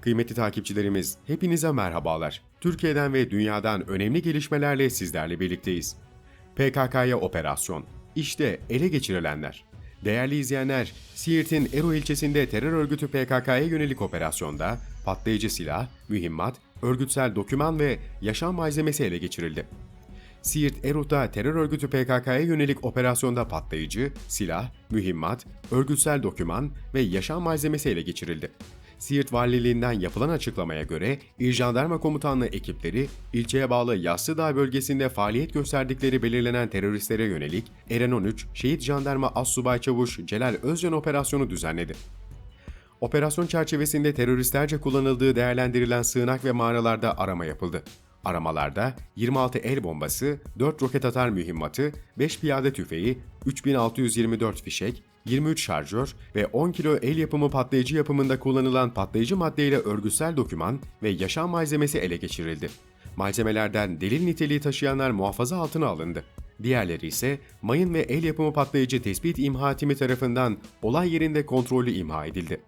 Kıymetli takipçilerimiz, hepinize merhabalar. Türkiye'den ve dünyadan önemli gelişmelerle sizlerle birlikteyiz. PKK'ya operasyon. İşte ele geçirilenler. Değerli izleyenler, Siirt'in Ero ilçesinde terör örgütü PKK'ya yönelik operasyonda patlayıcı silah, mühimmat, örgütsel doküman ve yaşam malzemesi ele geçirildi. Siirt Erut'ta terör örgütü PKK'ya yönelik operasyonda patlayıcı, silah, mühimmat, örgütsel doküman ve yaşam malzemesi ele geçirildi. Siirt Valiliğinden yapılan açıklamaya göre İl Jandarma Komutanlığı ekipleri ilçeye bağlı Yassıdağ bölgesinde faaliyet gösterdikleri belirlenen teröristlere yönelik Eren 13 Şehit Jandarma Assubay Çavuş Celal Özcan operasyonu düzenledi. Operasyon çerçevesinde teröristlerce kullanıldığı değerlendirilen sığınak ve mağaralarda arama yapıldı. Aramalarda 26 el bombası, 4 roket atar mühimmatı, 5 piyade tüfeği, 3624 fişek, 23 şarjör ve 10 kilo el yapımı patlayıcı yapımında kullanılan patlayıcı maddeyle örgütsel doküman ve yaşam malzemesi ele geçirildi. Malzemelerden delil niteliği taşıyanlar muhafaza altına alındı. Diğerleri ise mayın ve el yapımı patlayıcı tespit imha timi tarafından olay yerinde kontrollü imha edildi.